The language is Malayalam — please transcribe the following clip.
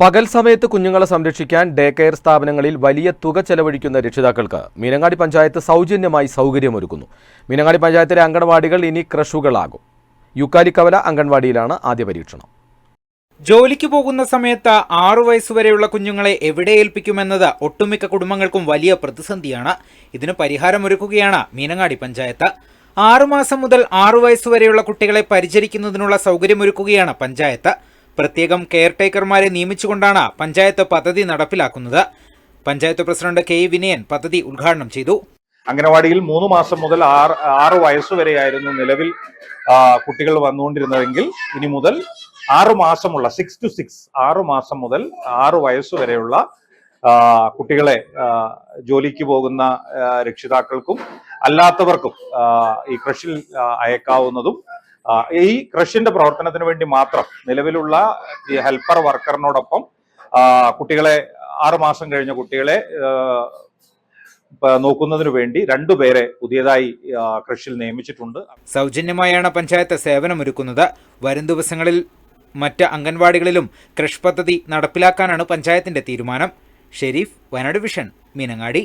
പകൽ സമയത്ത് കുഞ്ഞുങ്ങളെ സംരക്ഷിക്കാൻ ഡേ കെയർ സ്ഥാപനങ്ങളിൽ വലിയ തുക ചെലവഴിക്കുന്ന രക്ഷിതാക്കൾക്ക് മീനങ്ങാടി പഞ്ചായത്ത് സൗജന്യമായി സൗകര്യമൊരുക്കുന്നു. മീനങ്ങാടി പഞ്ചായത്തിലെ അംഗൻവാടികൾ ഇനി ക്രഷുകളാകും. യുക്കാലിക്കവല അംഗൻവാടിയിലാണ് ആദ്യ പരീക്ഷണം. ജോലിക്ക് പോകുന്ന സമയത്ത് ആറു വയസ്സുവരെയുള്ള കുഞ്ഞുങ്ങളെ എവിടെ ഏൽപ്പിക്കുമെന്നത് ഒട്ടുമിക്ക കുടുംബങ്ങൾക്കും വലിയ പ്രതിസന്ധിയാണ്. ഇതിന് പരിഹാരമൊരുക്കുകയാണ് മീനങ്ങാടി പഞ്ചായത്ത്. ആറുമാസം മുതൽ ആറു വയസ്സുവരെയുള്ള കുട്ടികളെ പരിചരിക്കുന്നതിനുള്ള സൗകര്യമൊരുക്കുകയാണ് പഞ്ചായത്ത്. പ്രത്യേകം കെയർ ടേക്കർമാരെ നിയമിച്ചുകൊണ്ടാണ് പഞ്ചായത്ത് പദ്ധതി നടപ്പിലാക്കുന്നത്. പഞ്ചായത്ത് പ്രസിഡന്റ് കെ വിനയൻ പദ്ധതി ഉദ്ഘാടനം ചെയ്തു. അംഗനവാടിയിൽ മൂന്ന് മാസം മുതൽ ആറ് ആറ് വയസ്സ് വരെയായിരുന്നു നിലവിൽ കുട്ടികൾ വന്നുകൊണ്ടിരുന്നതെങ്കിൽ ഇനി മുതൽ ആറ് മാസമുള്ള സിക്സ് ടു സിക്സ് ആറു മാസം മുതൽ ആറു വയസ്സ് വരെയുള്ള കുട്ടികളെ ജോലിക്ക് പോകുന്ന രക്ഷിതാക്കൾക്കും അല്ലാത്തവർക്കും ഈ ക്രഷിൽ അയക്കാവുന്നതും ഈ കൃഷിന്റെ പ്രവർത്തനത്തിന് വേണ്ടി മാത്രം നിലവിലുള്ള ഈ ഹെൽപ്പർ വർക്കറിനോടൊപ്പം കുട്ടികളെ ആറുമാസം കഴിഞ്ഞ കുട്ടികളെ നോക്കുന്നതിനു വേണ്ടി രണ്ടുപേരെ പുതിയതായി കൃഷിയിൽ നിയമിച്ചിട്ടുണ്ട്. സൗജന്യമായാണ് പഞ്ചായത്ത് സേവനമൊരുക്കുന്നത് വരും ദിവസങ്ങളിൽ മറ്റ് അംഗൻവാടികളിലും കൃഷ് പദ്ധതി നടപ്പിലാക്കാനാണ് പഞ്ചായത്തിന്റെ തീരുമാനം. ഷെരീഫ് വയനാട് വിഷൻ മീനങ്ങാടി.